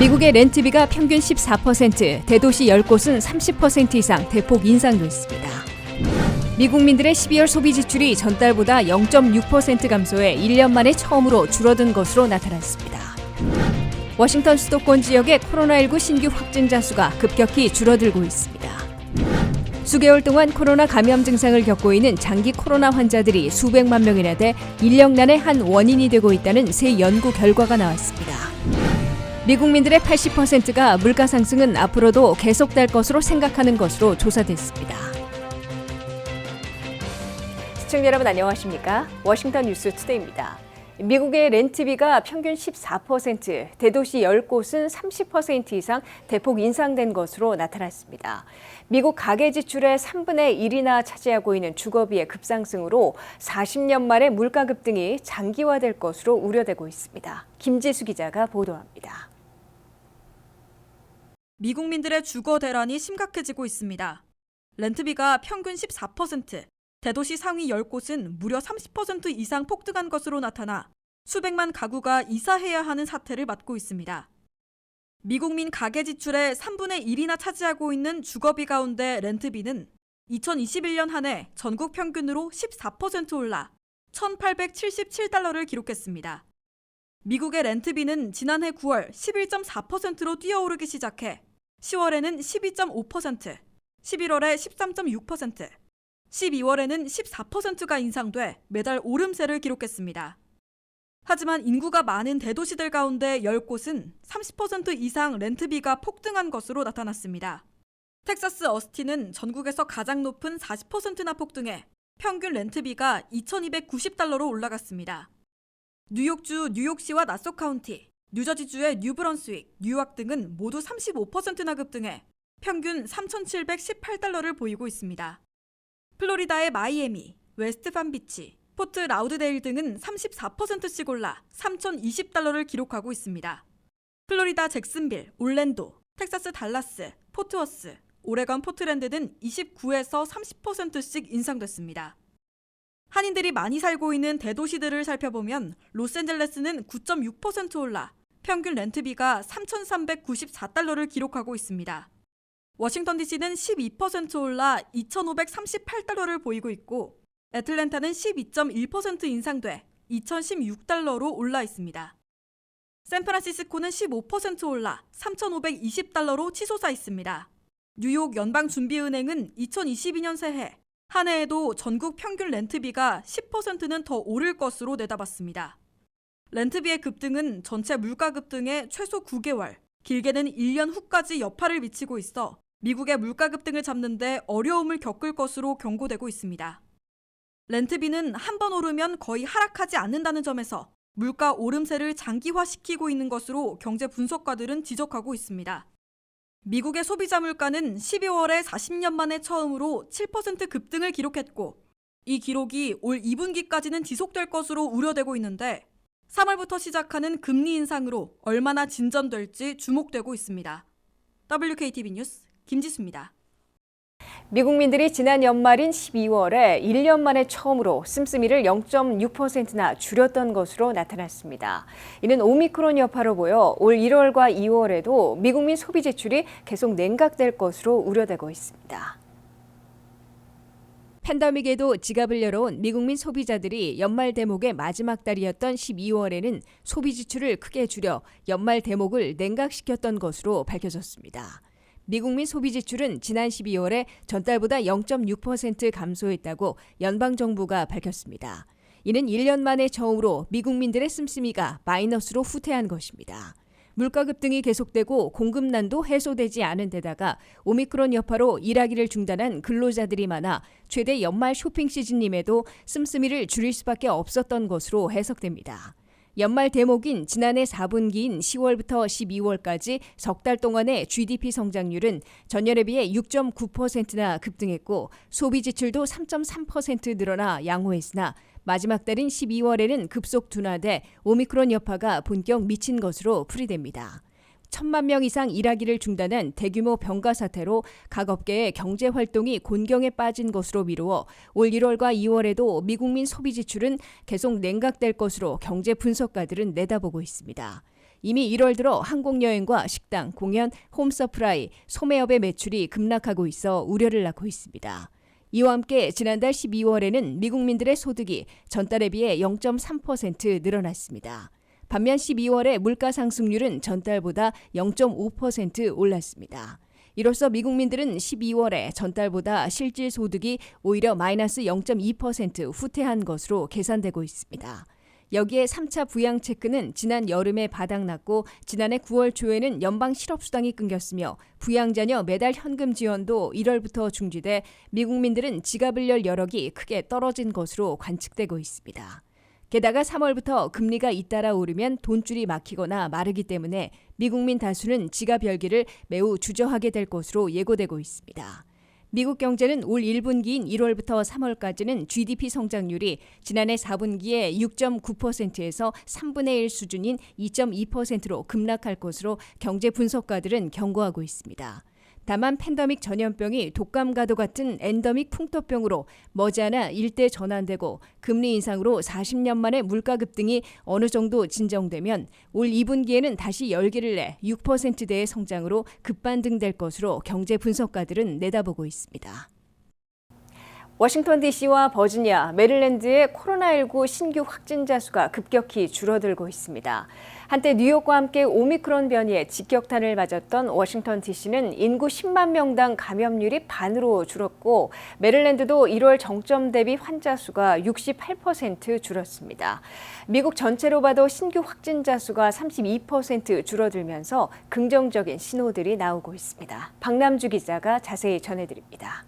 미국의 렌트비가 평균 14%, 대도시 10곳은 30% 이상 대폭 인상됐습니다. 미국민들의 12월 소비 지출이 전달보다 0.6% 감소해 1년 만에 처음으로 줄어든 것으로 나타났습니다. 워싱턴 수도권 지역의 코로나19 신규 확진자 수가 급격히 줄어들고 있습니다. 수개월 동안 코로나 감염 증상을 겪고 있는 장기 코로나 환자들이 수백만 명이나 돼 인력난의 한 원인이 되고 있다는 새 연구 결과가 나왔습니다. 미국민들의 80%가 물가 상승은 앞으로도 계속될 것으로 생각하는 것으로 조사됐습니다. 시청자 여러분 안녕하십니까? 워싱턴 뉴스 투데이입니다. 미국의 렌트비가 평균 14%, 대도시 10곳은 30% 이상 대폭 인상된 것으로 나타났습니다. 미국 가계 지출의 3분의 1이나 차지하고 있는 주거비의 급상승으로 40년 만에 물가 급등이 장기화될 것으로 우려되고 있습니다. 김지수 기자가 보도합니다. 미국민들의 주거 대란이 심각해지고 있습니다. 렌트비가 평균 14%, 대도시 상위 10곳은 무려 30% 이상 폭등한 것으로 나타나 수백만 가구가 이사해야 하는 사태를 맞고 있습니다. 미국민 가계 지출의 3분의 1이나 차지하고 있는 주거비 가운데 렌트비는 2021년 한 해 전국 평균으로 14% 올라 1,877달러를 기록했습니다. 미국의 렌트비는 지난해 9월 11.4%로 뛰어오르기 시작해 10월에는 12.5%, 11월에 13.6%, 12월에는 14%가 인상돼 매달 오름세를 기록했습니다. 하지만 인구가 많은 대도시들 가운데 10곳은 30% 이상 렌트비가 폭등한 것으로 나타났습니다. 텍사스 어스틴은 전국에서 가장 높은 40%나 폭등해 평균 렌트비가 2,290달러로 올라갔습니다. 뉴욕주 뉴욕시와 나소 카운티, 뉴저지주의 뉴브런스윅, 뉴욕 등은 모두 35%나 급등해 평균 3,718달러를 보이고 있습니다. 플로리다의 마이애미, 웨스트팜비치, 포트 라우드데일 등은 34%씩 올라 3,020달러를 기록하고 있습니다. 플로리다 잭슨빌, 올랜도, 텍사스 달라스, 포트워스, 오레건 포트랜드 는 29에서 30%씩 인상됐습니다. 한인들이 많이 살고 있는 대도시들을 살펴보면 로스앤젤레스는 9.6% 올라 평균 렌트비가 3,394달러를 기록하고 있습니다. 워싱턴 DC는 12% 올라 2,538달러를 보이고 있고 애틀랜타는 12.1% 인상돼 2,016달러로 올라 있습니다. 샌프란시스코는 15% 올라 3,520달러로 치솟아 있습니다. 뉴욕 연방준비은행은 2022년 새해 한 해에도 전국 평균 렌트비가 10%는 더 오를 것으로 내다봤습니다. 렌트비의 급등은 전체 물가 급등의 최소 9개월, 길게는 1년 후까지 여파를 미치고 있어 미국의 물가 급등을 잡는데 어려움을 겪을 것으로 경고되고 있습니다. 렌트비는 한 번 오르면 거의 하락하지 않는다는 점에서 물가 오름세를 장기화시키고 있는 것으로 경제 분석가들은 지적하고 있습니다. 미국의 소비자 물가는 12월에 40년 만에 처음으로 7% 급등을 기록했고 이 기록이 올 2분기까지는 지속될 것으로 우려되고 있는데 3월부터 시작하는 금리 인상으로 얼마나 진전될지 주목되고 있습니다. WKTV 뉴스 김지수입니다. 미국민들이 지난 연말인 12월에 1년 만에 처음으로 씀씀이를 0.6%나 줄였던 것으로 나타났습니다. 이는 오미크론 여파로 보여 올 1월과 2월에도 미국민 소비 지출이 계속 냉각될 것으로 우려되고 있습니다. 팬데믹에도 지갑을 열어온 미국민 소비자들이 연말 대목의 마지막 달이었던 12월에는 소비 지출을 크게 줄여 연말 대목을 냉각시켰던 것으로 밝혀졌습니다. 미국민 소비 지출은 지난 12월에 전달보다 0.6% 감소했다고 연방 정부가 밝혔습니다. 이는 1년 만에 처음으로 미국민들의 씀씀이가 마이너스로 후퇴한 것입니다. 물가 급등이 계속되고 공급난도 해소되지 않은 데다가 오미크론 여파로 일하기를 중단한 근로자들이 많아 최대 연말 쇼핑 시즌임에도 씀씀이를 줄일 수밖에 없었던 것으로 해석됩니다. 연말 대목인 지난해 4분기인 10월부터 12월까지 석 달 동안의 GDP 성장률은 전년에 비해 6.9%나 급등했고 소비 지출도 3.3% 늘어나 양호했으나 마지막 달인 12월에는 급속 둔화돼 오미크론 여파가 본격 미친 것으로 풀이됩니다. 천만 명 이상 일하기를 중단한 대규모 병가 사태로 각 업계의 경제 활동이 곤경에 빠진 것으로 미루어 올 1월과 2월에도 미국민 소비 지출은 계속 냉각될 것으로 경제 분석가들은 내다보고 있습니다. 이미 1월 들어 항공 여행과 식당, 공연, 홈 서프라이, 소매업의 매출이 급락하고 있어 우려를 낳고 있습니다. 이와 함께 지난달 12월에는 미국민들의 소득이 전달에 비해 0.3% 늘어났습니다. 반면 12월의 물가 상승률은 전달보다 0.5% 올랐습니다. 이로써 미국민들은 12월에 전달보다 실질 소득이 오히려 마이너스 0.2% 후퇴한 것으로 계산되고 있습니다. 여기에 3차 부양 체크는 지난 여름에 바닥났고 지난해 9월 초에는 연방 실업수당이 끊겼으며 부양자녀 매달 현금 지원도 1월부터 중지돼 미국민들은 지갑을 열 여력이 크게 떨어진 것으로 관측되고 있습니다. 게다가 3월부터 금리가 잇따라 오르면 돈줄이 막히거나 마르기 때문에 미국민 다수는 지갑 열기를 매우 주저하게 될 것으로 예고되고 있습니다. 미국 경제는 올 1분기인 1월부터 3월까지는 GDP 성장률이 지난해 4분기에 6.9%에서 3분의 1 수준인 2.2%로 급락할 것으로 경제 분석가들은 경고하고 있습니다. 다만 팬데믹 전염병이 독감과도 같은 엔더믹 풍토병으로 머지않아 일대 전환되고 금리 인상으로 40년 만에 물가 급등이 어느 정도 진정되면 올 2분기에는 다시 열기를 내 6%대의 성장으로 급반등될 것으로 경제 분석가들은 내다보고 있습니다. 워싱턴 DC와 버지니아, 메릴랜드의 코로나19 신규 확진자 수가 급격히 줄어들고 있습니다. 한때 뉴욕과 함께 오미크론 변이에 직격탄을 맞았던 워싱턴 DC는 인구 10만 명당 감염률이 반으로 줄었고 메릴랜드도 1월 정점 대비 환자 수가 68% 줄었습니다. 미국 전체로 봐도 신규 확진자 수가 32% 줄어들면서 긍정적인 신호들이 나오고 있습니다. 박남주 기자가 자세히 전해드립니다.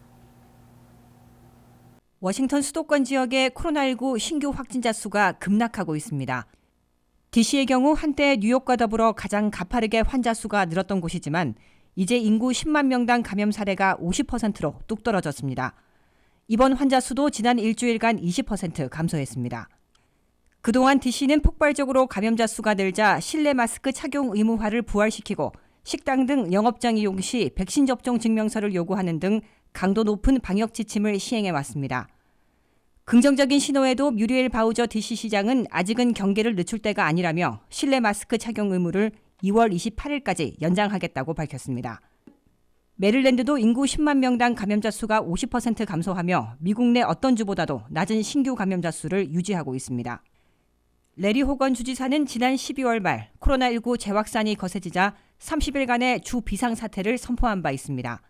워싱턴 수도권 지역의 코로나19 신규 확진자 수가 급락하고 있습니다. DC의 경우 한때 뉴욕과 더불어 가장 가파르게 환자 수가 늘었던 곳이지만 이제 인구 10만 명당 감염 사례가 50%로 뚝 떨어졌습니다. 이번 환자 수도 지난 일주일간 20% 감소했습니다. 그동안 DC는 폭발적으로 감염자 수가 늘자 실내 마스크 착용 의무화를 부활시키고 식당 등 영업장 이용 시 백신 접종 증명서를 요구하는 등 강도 높은 방역 지침을 시행해 왔습니다. 긍정적인 신호에도 뮤리엘 바우저 DC 시장은 아직은 경계를 늦출 때가 아니라며 실내 마스크 착용 의무를 2월 28일까지 연장하겠다고 밝혔습니다. 메릴랜드도 인구 10만 명당 감염자 수가 50% 감소하며 미국 내 어떤 주보다도 낮은 신규 감염자 수를 유지하고 있습니다. 레리 호건 주지사는 지난 12월 말 코로나19 재확산이 거세지자 30일간의 주 비상사태를 선포한 바 있습니다.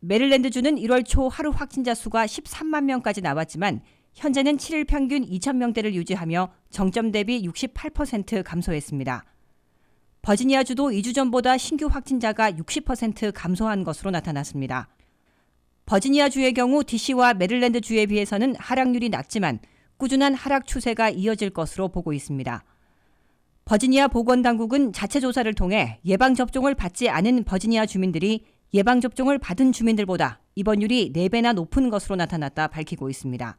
메릴랜드주는 1월 초 하루 확진자 수가 13만 명까지 나왔지만 현재는 7일 평균 2천 명대를 유지하며 정점 대비 68% 감소했습니다. 버지니아주도 2주 전보다 신규 확진자가 60% 감소한 것으로 나타났습니다. 버지니아주의 경우 DC와 메릴랜드주에 비해서는 하락률이 낮지만 꾸준한 하락 추세가 이어질 것으로 보고 있습니다. 버지니아 보건당국은 자체 조사를 통해 예방접종을 받지 않은 버지니아 주민들이 예방접종을 받은 주민들보다 입원율이 4배나 높은 것으로 나타났다 밝히고 있습니다.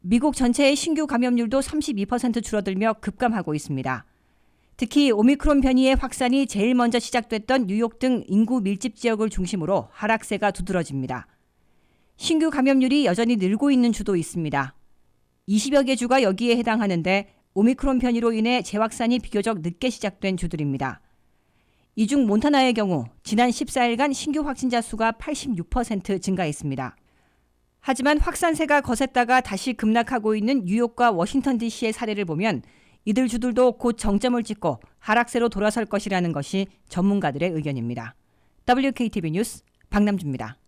미국 전체의 신규 감염률도 32% 줄어들며 급감하고 있습니다. 특히 오미크론 변이의 확산이 제일 먼저 시작됐던 뉴욕 등 인구 밀집 지역을 중심으로 하락세가 두드러집니다. 신규 감염률이 여전히 늘고 있는 주도 있습니다. 20여 개 주가 여기에 해당하는데 오미크론 변이로 인해 재확산이 비교적 늦게 시작된 주들입니다. 이 중 몬타나의 경우 지난 14일간 신규 확진자 수가 86% 증가했습니다. 하지만 확산세가 거셌다가 다시 급락하고 있는 뉴욕과 워싱턴 DC의 사례를 보면 이들 주들도 곧 정점을 찍고 하락세로 돌아설 것이라는 것이 전문가들의 의견입니다. WKTV 뉴스 박남주입니다.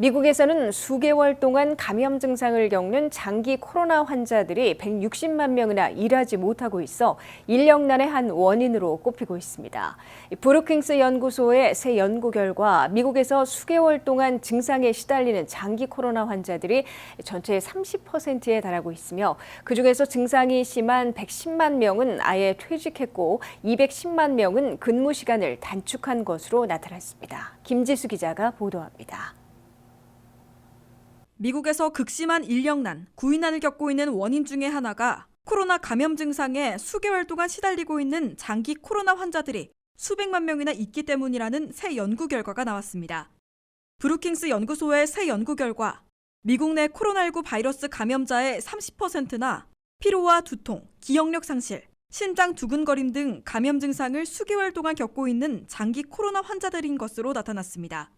미국에서는 수개월 동안 감염 증상을 겪는 장기 코로나 환자들이 160만 명이나 일하지 못하고 있어 인력난의 한 원인으로 꼽히고 있습니다. 브루킹스 연구소의 새 연구 결과 미국에서 수개월 동안 증상에 시달리는 장기 코로나 환자들이 전체의 30%에 달하고 있으며 그중에서 증상이 심한 110만 명은 아예 퇴직했고 210만 명은 근무 시간을 단축한 것으로 나타났습니다. 김지수 기자가 보도합니다. 미국에서 극심한 인력난, 구인난을 겪고 있는 원인 중의 하나가 코로나 감염 증상에 수개월 동안 시달리고 있는 장기 코로나 환자들이 수백만 명이나 있기 때문이라는 새 연구 결과가 나왔습니다. 브루킹스 연구소의 새 연구 결과 미국 내 코로나19 바이러스 감염자의 30%나 피로와 두통, 기억력 상실, 신장 두근거림 등 감염 증상을 수개월 동안 겪고 있는 장기 코로나 환자들인 것으로 나타났습니다.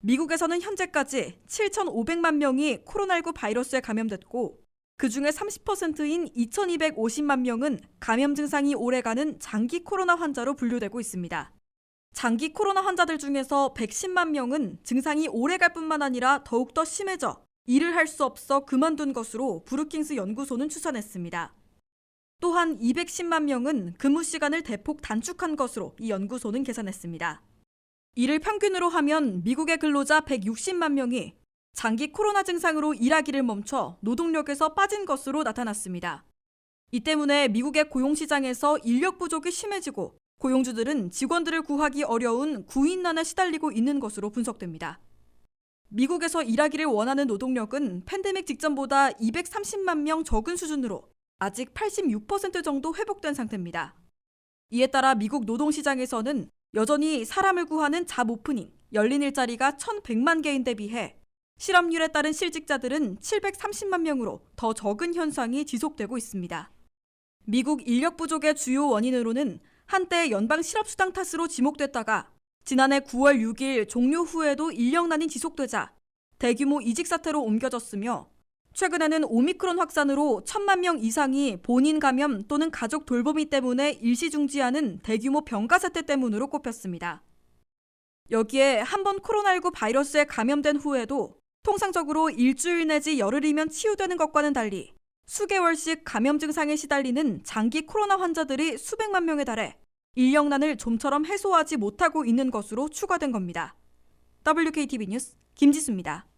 미국에서는 현재까지 7,500만 명이 코로나19 바이러스에 감염됐고 그 중에 30%인 2,250만 명은 감염 증상이 오래가는 장기 코로나 환자로 분류되고 있습니다. 장기 코로나 환자들 중에서 110만 명은 증상이 오래갈 뿐만 아니라 더욱더 심해져 일을 할 수 없어 그만둔 것으로 브루킹스 연구소는 추산했습니다. 또한 210만 명은 근무 시간을 대폭 단축한 것으로 이 연구소는 계산했습니다. 이를 평균으로 하면 미국의 근로자 160만 명이 장기 코로나 증상으로 일하기를 멈춰 노동력에서 빠진 것으로 나타났습니다. 이 때문에 미국의 고용시장에서 인력 부족이 심해지고 고용주들은 직원들을 구하기 어려운 구인난에 시달리고 있는 것으로 분석됩니다. 미국에서 일하기를 원하는 노동력은 팬데믹 직전보다 230만 명 적은 수준으로 아직 86% 정도 회복된 상태입니다. 이에 따라 미국 노동시장에서는 여전히 사람을 구하는 잡 오프닝, 열린 일자리가 1,100만 개인데 비해 실업률에 따른 실직자들은 730만 명으로 더 적은 현상이 지속되고 있습니다. 미국 인력 부족의 주요 원인으로는 한때 연방 실업수당 탓으로 지목됐다가 지난해 9월 6일 종료 후에도 인력난이 지속되자 대규모 이직 사태로 옮겨졌으며 최근에는 오미크론 확산으로 천만 명 이상이 본인 감염 또는 가족 돌보미 때문에 일시 중지하는 대규모 병가 사태 때문으로 꼽혔습니다. 여기에 한 번 코로나19 바이러스에 감염된 후에도 통상적으로 일주일 내지 열흘이면 치유되는 것과는 달리 수개월씩 감염 증상에 시달리는 장기 코로나 환자들이 수백만 명에 달해 인력난을 좀처럼 해소하지 못하고 있는 것으로 추가된 겁니다. WKTV 뉴스 김지수입니다.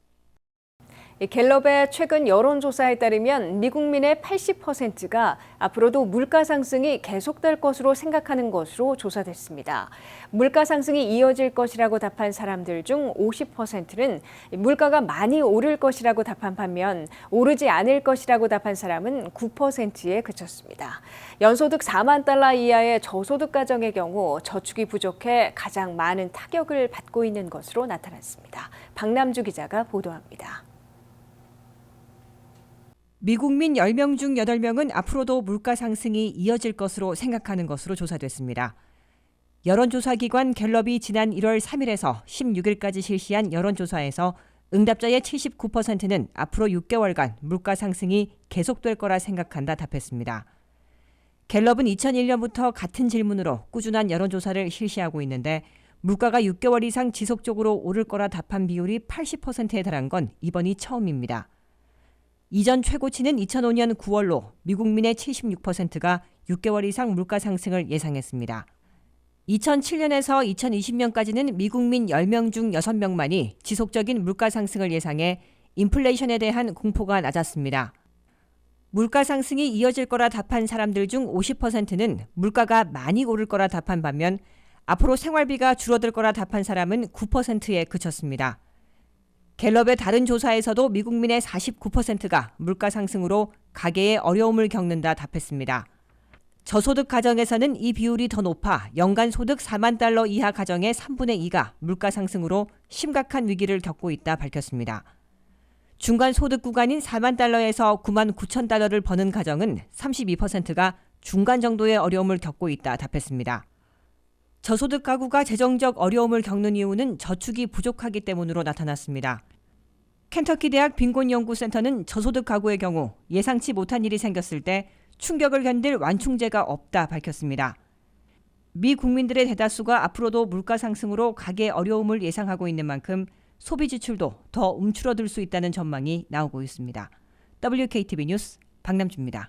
이 갤럽의 최근 여론조사에 따르면 미국민의 80%가 앞으로도 물가 상승이 계속될 것으로 생각하는 것으로 조사됐습니다. 물가 상승이 이어질 것이라고 답한 사람들 중 50%는 물가가 많이 오를 것이라고 답한 반면 오르지 않을 것이라고 답한 사람은 9%에 그쳤습니다. 연소득 4만 달러 이하의 저소득 가정의 경우 저축이 부족해 가장 많은 타격을 받고 있는 것으로 나타났습니다. 박남주 기자가 보도합니다. 미국민 10명 중 8명은 앞으로도 물가 상승이 이어질 것으로 생각하는 것으로 조사됐습니다. 여론조사기관 갤럽이 지난 1월 3일에서 16일까지 실시한 여론조사에서 응답자의 79%는 앞으로 6개월간 물가 상승이 계속될 거라 생각한다 답했습니다. 갤럽은 2001년부터 같은 질문으로 꾸준한 여론조사를 실시하고 있는데 물가가 6개월 이상 지속적으로 오를 거라 답한 비율이 80%에 달한 건 이번이 처음입니다. 이전 최고치는 2005년 9월로 미국민의 76%가 6개월 이상 물가 상승을 예상했습니다. 2007년에서 2020년까지는 미국민 10명 중 6명만이 지속적인 물가 상승을 예상해 인플레이션에 대한 공포가 낮았습니다. 물가 상승이 이어질 거라 답한 사람들 중 50%는 물가가 많이 오를 거라 답한 반면 앞으로 생활비가 줄어들 거라 답한 사람은 9%에 그쳤습니다. 갤럽의 다른 조사에서도 미국민의 49%가 물가 상승으로 가계에 어려움을 겪는다 답했습니다. 저소득 가정에서는 이 비율이 더 높아 연간 소득 4만 달러 이하 가정의 3분의 2가 물가 상승으로 심각한 위기를 겪고 있다 밝혔습니다. 중간 소득 구간인 4만 달러에서 9만 9천 달러를 버는 가정은 32%가 중간 정도의 어려움을 겪고 있다 답했습니다. 저소득 가구가 재정적 어려움을 겪는 이유는 저축이 부족하기 때문으로 나타났습니다. 켄터키 대학 빈곤연구센터는 저소득 가구의 경우 예상치 못한 일이 생겼을 때 충격을 견딜 완충제가 없다 밝혔습니다. 미 국민들의 대다수가 앞으로도 물가 상승으로 가계 어려움을 예상하고 있는 만큼 소비 지출도 더 움츠러들 수 있다는 전망이 나오고 있습니다. WKTV 뉴스 박남주입니다.